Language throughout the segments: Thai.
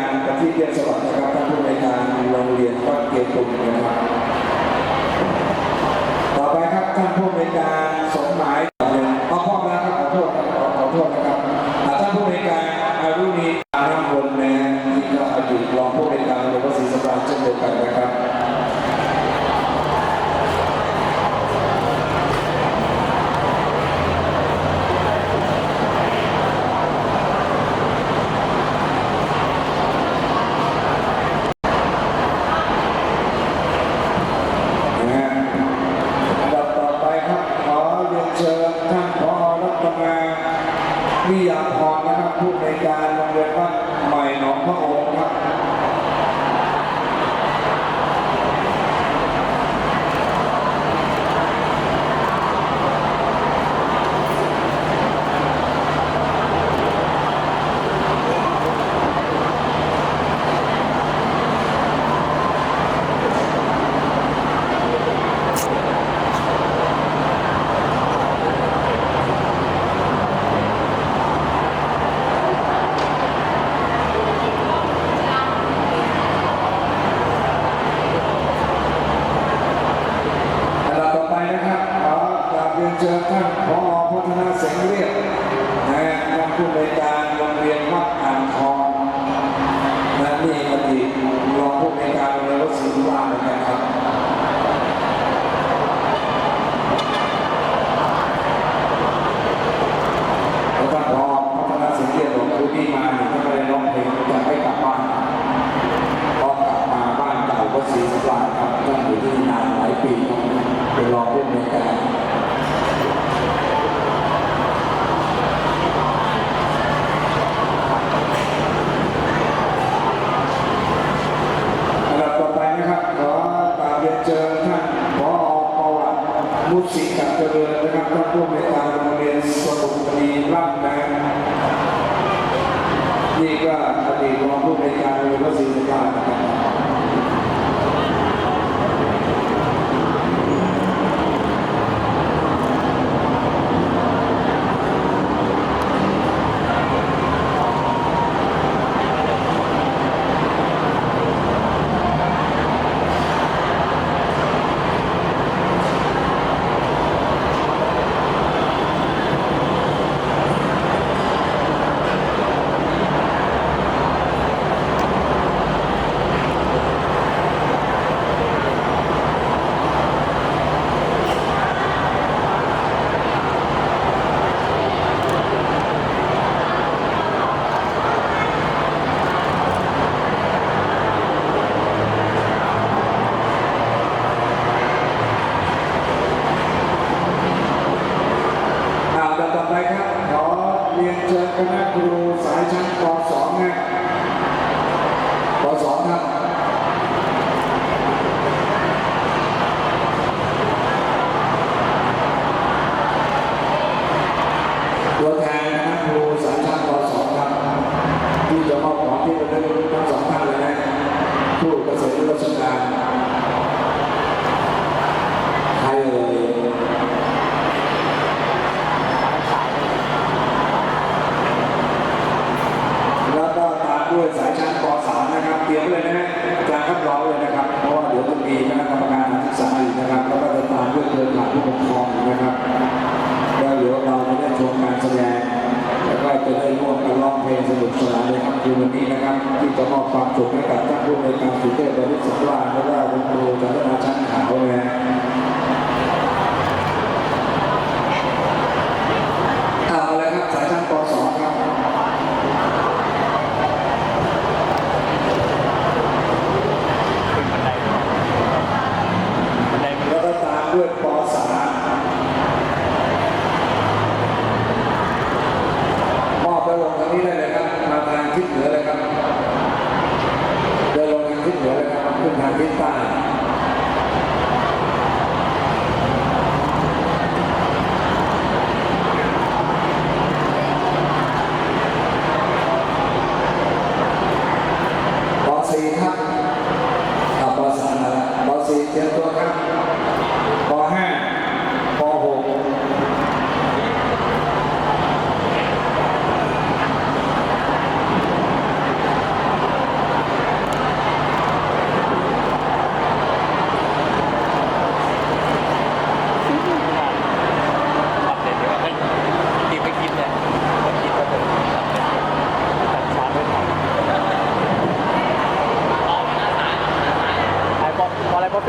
การประทีปเรียนสวัสดิ์นะครับท่านผู้ในการโรงเรียนวัดเกียรติคุณนะครับ ต่อไปครับท่านผู้ในการสมหมายเอาพ่อแล้วครับขอโทษครับขอขอโทษนะครับอ่าท่านผู้อำนวยการอารุณีอารัมพลนะที่ก็อดีตรองผู้อำนวยการโรงเรียนวัดศรีสำราญเช่นเดียวกันนะครับ นะฮะอันดับต่อไปครับขอเรียนเชิญท่านผอรัตนาวิยาพรนะครับผู้ในวยการโรงเรียนวัดใหม่หนองพระโองค์ครับ อันดับต่อไปนะครับขอกราบ เรียนเชิญท่านผอพัฒนาเสงเรียบนะฮะท่านผู้ในการโรงเรียนวัดอ่างทองและนี่อดีตรองผู้ในการโรงเรียนวัดศรีวรรณเหมือนกันครับท่านผอพัฒนาเสงเรียบบอกคือพี่มาเนี่ยถ้าไม่ได้ร้องเพลงจะไม่กลับบ้านพอกลับมาบ้านเก่าก็ศรีวรรณครับท่านอยู่ที่นี่นานหลายปีเป็นรองผู้อำนการ ผู้ปกครองนะครับแล้วเดี๋ยวเราจะได้ชมการแสดง แล้วก็จะได้ร่วมกันร้องเพลงสนุกสนานในค่ำคืนวันนี้นะครับ ที่จะมอบความสุขให้กับท่านผู้ในการสุเทพบริสุทธิ์ราและก็คุณครูจันทนาชั้นขาวนะ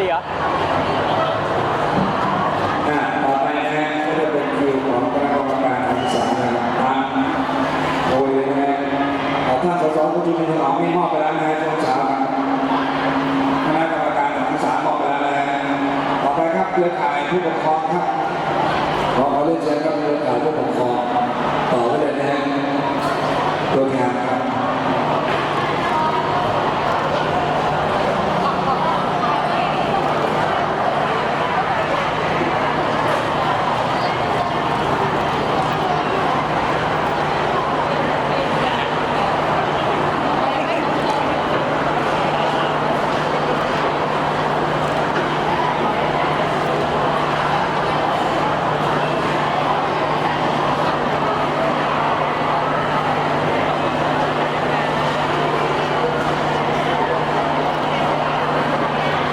对呀、啊。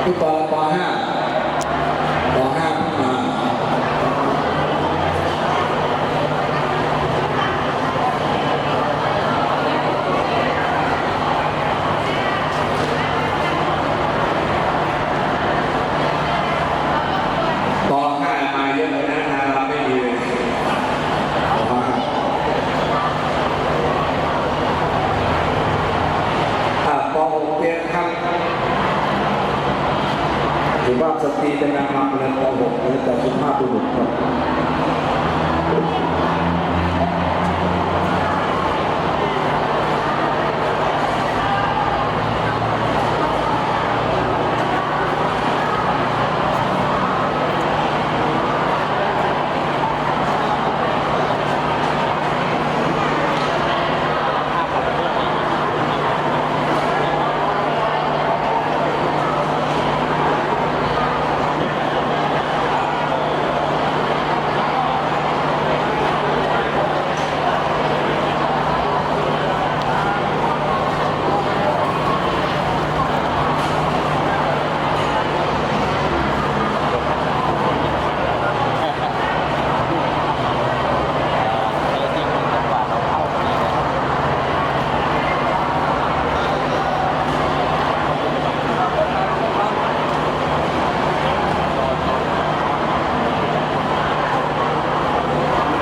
ที่ปปห้าปห้ามา ปห้ามาเยอะเลยนะนาราไม่มีเลยปห้าอะปหกเรียนครับ ถือว่าสตรี เป็นนางรำเรียนป .6 หรือแต่สุภาพบุรุษครับ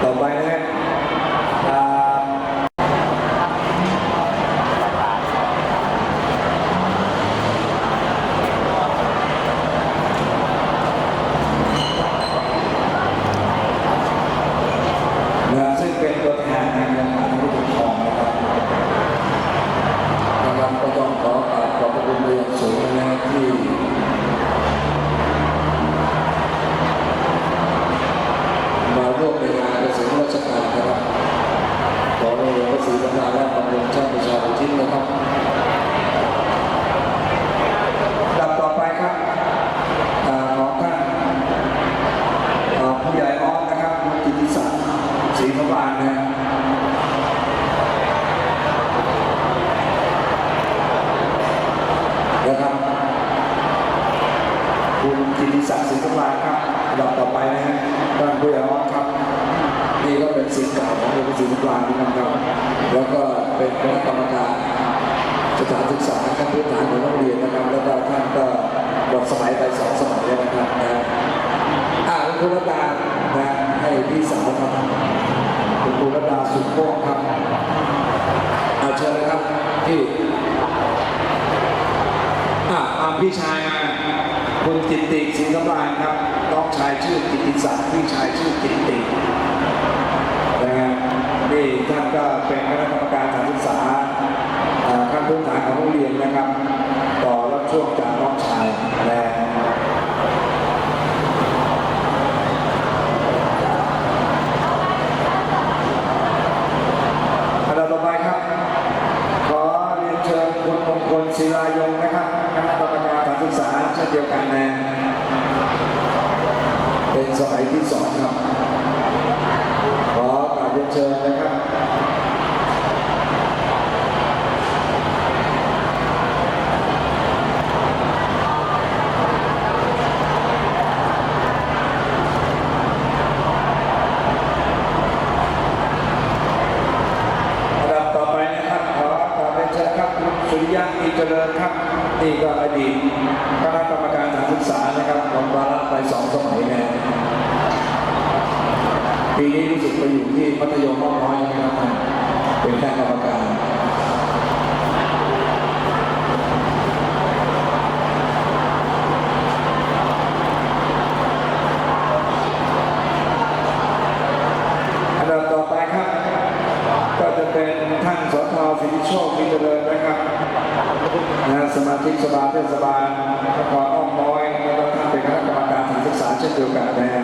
ต่อไปนะครับอ่านะซึ่งเป็นตัวแทนในวงการผู้ปกครองนะครับนะครับก็ต้องขอกราบขอบพระคุณไปอย่างสูงนะที่ มาร่วมในงานเกษตรราชการนะครับขอในหลวงพระ ศรีสังฆราชบำรุงชาติประชาชนนะครับดับต่อไปครับของท่านผู้ใหญ่ออสนะครับคุณกิติศักดิ์ศรีพบานนะนะครับคุณกิติศักดิ์สิงห์สมานครับลำดับต่อไปนะฮะท่านผู้ใหญ่ออสครับนี่ก็เป็นสิ่งเก่าของโรงเรียนศรีสมานนะครับ เป็นคณะกรรมการสถานศึกษาขั้นพื้นฐานของโรงเรียนนะครับ แล้วก็ท่านก็หมดสมัยไปสองสมัยแล้วนะครับนะอ่าคุณครูรัตานะให้พี่สาวครับคุณครูรัตดาสุขโมกครับเอาเชิญนะครับที่อ่าพี่ชายมาคุณกิตติศรีสำราญครับน้องชายชื่อกิตติศักดิ์พี่ชายชื่อกิตตินะฮะนี่ท่านก็เป็นคณะ งโรงนะครับ ต่อรับช่วงจากน้องชายและอันดับต่อไปครับ ขอเรียนเชิญคุณมงคลศิลายงนะครับคณะกรรมการการศึกษาเช่นเดียวกันนะเป็นสมัยที่สองครับ ขอกราบเรียนเชิญนะครับ ระดับต่อไปนะครับ ขอกราบเรียนเชิญครับคุณสุริยะมีเจริญครับ นี่ก็อดีตคณะกรรมการสถานศึกษานะครับของวาระไปสองสมัยนะปีนี้รู้สึกไปอยู่ที่มัธยมม่อน้อยนะครับท่านเป็นคณะกรรมการ เป็นท่านสทสิริ โชคมีเจริญนะครับนะสมาชิกสภาเทศบาลนครอ้อมน้อยแล้วก็ท่านเป็นคณะกรรมการสถานศึกษาเช่นเดียวกันนะฮะ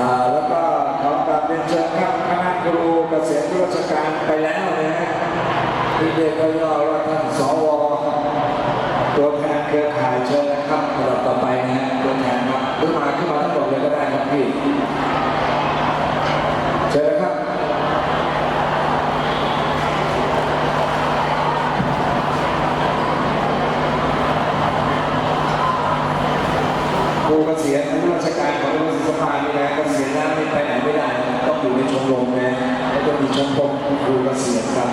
อ่าแล้วก็ขอกราบเรียนเชิญครับคณะครูเกษียณราชการไปแล้วนะฮะที่เรียกย่อๆว่าท่านสวตัวแทนเครือข่ายเชิญนะครับลำดับต่อไปนะฮะตัวแทนครับขึ้นมาขึ้นมาทั้งหมดเลยก็ได้ครับพี่เชิญนะครับ ครูเกษียณผู้ราชการของรัฐสภานี่นะเกษียณแล้วไม่ไปไหนไม่ได้ต้องอยู่ในชมรมนะแล้วก็มีชมรมครูเกษียณครับ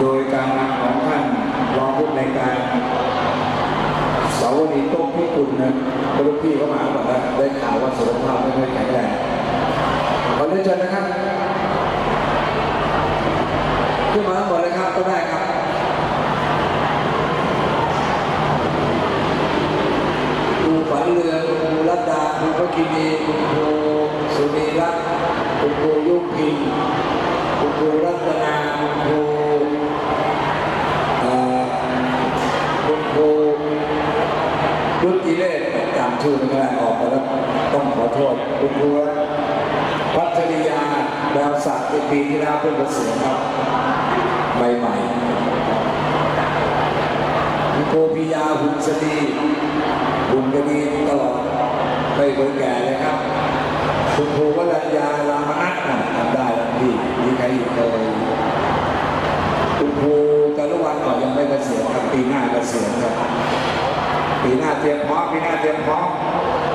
โดยการนำของท่านรองผู้ในการสาวนีโต้งพิกุลนะบรุพี่เขามาบอกว่าได้ข่าวว่าสุขภาพไม่ค่อยแข็งแรงขอเรียนเชิญนะครับ ชื่อไม่ได้ออกไปแล้วต้องขอโทษคุณครูพัชริยาดาวศักดิ์ในปีที่แล้วเพิ่งเกษียณครับใหม่ๆคุณครูพิยาหุ่นสดีบุญก็ดีตลอดไม่เคยแก่เลยครับ คุณครูวรัญญาลามนัทน่ะทำได้แล้วพี่มีใครอีกเคยคุณครูกรุวันก็ยังไม่เกษียณครับปีหน้าเกษียณครับ ปีหน้าเตรียมพร้อมปีหน้าเตรียมพร้อม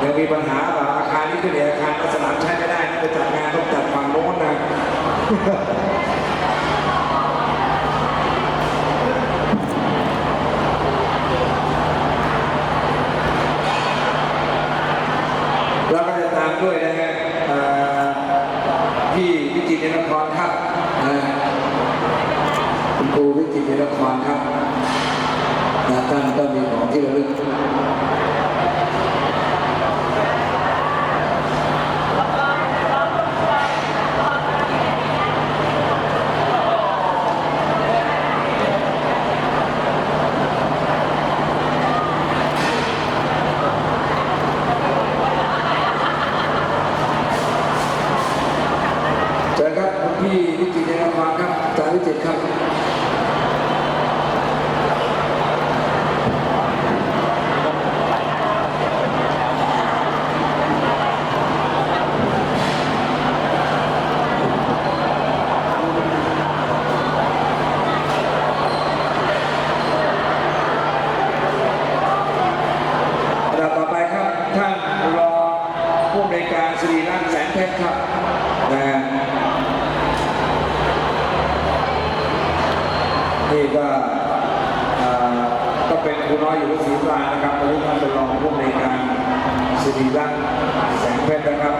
ยังมีปัญหาแบบอาคารนี้ก็เดี๋ยวอาคารสนามใช้ไม่ได้นะไปจัดงานต้องจัดฝั่งโน้นนะ แล้วก็จะตามด้วยนะฮะเอ่อพี่วิจิตรนครครับนะคุณครูวิจิตรนครครับนะท่านก็มีของที่ระลึกเชิญครับคุณพี่วิจิตรนครครับอาจารย์วิจิตรครับ อันดับต่อไปครับ ท่านรองผู้อำนวยการสิริรัตน์แสนเพชรครับนะฮะนี่ก็เอ่อก็เป็น ครูน้อยอยู่ที่ศรีปรานะครับวันนี้ท่านเป็นรองผู้ในการสิริรัตน์แสงเพชรนะครับ